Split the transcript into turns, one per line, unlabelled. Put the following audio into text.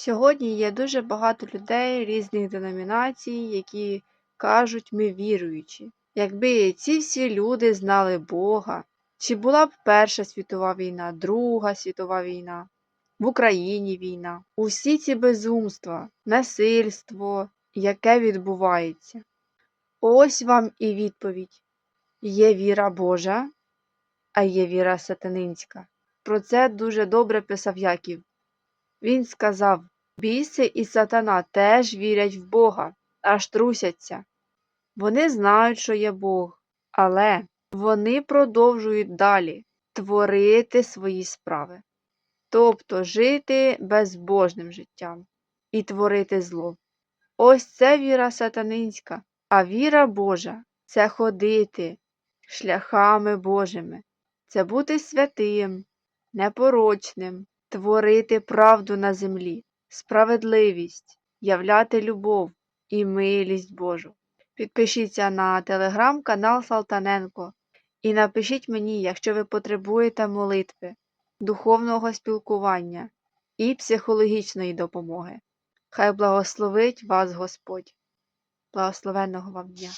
Сьогодні є дуже багато людей різних деномінацій, які кажуть ми віруючі. Якби ці всі люди знали Бога, чи була б Перша світова війна, Друга світова війна, в Україні війна, усі ці безумства, насильство, яке відбувається. Ось вам і відповідь. Є віра Божа, а є віра сатанинська. Про це дуже добре писав Яків. Він сказав: Біси і сатана теж вірять в Бога, аж трусяться. Вони знають, що є Бог, але вони продовжують далі творити свої справи, тобто жити безбожним життям і творити зло. Ось це віра сатанинська, а віра Божа це ходити шляхами Божими, це бути святим, непорочним, творити правду на землі, справедливість, являти любов і милість Божу. Підпишіться на телеграм-канал Салтаненко і напишіть мені, якщо ви потребуєте молитви, духовного спілкування і психологічної допомоги. Хай благословить вас Господь. Благословенного вам дня!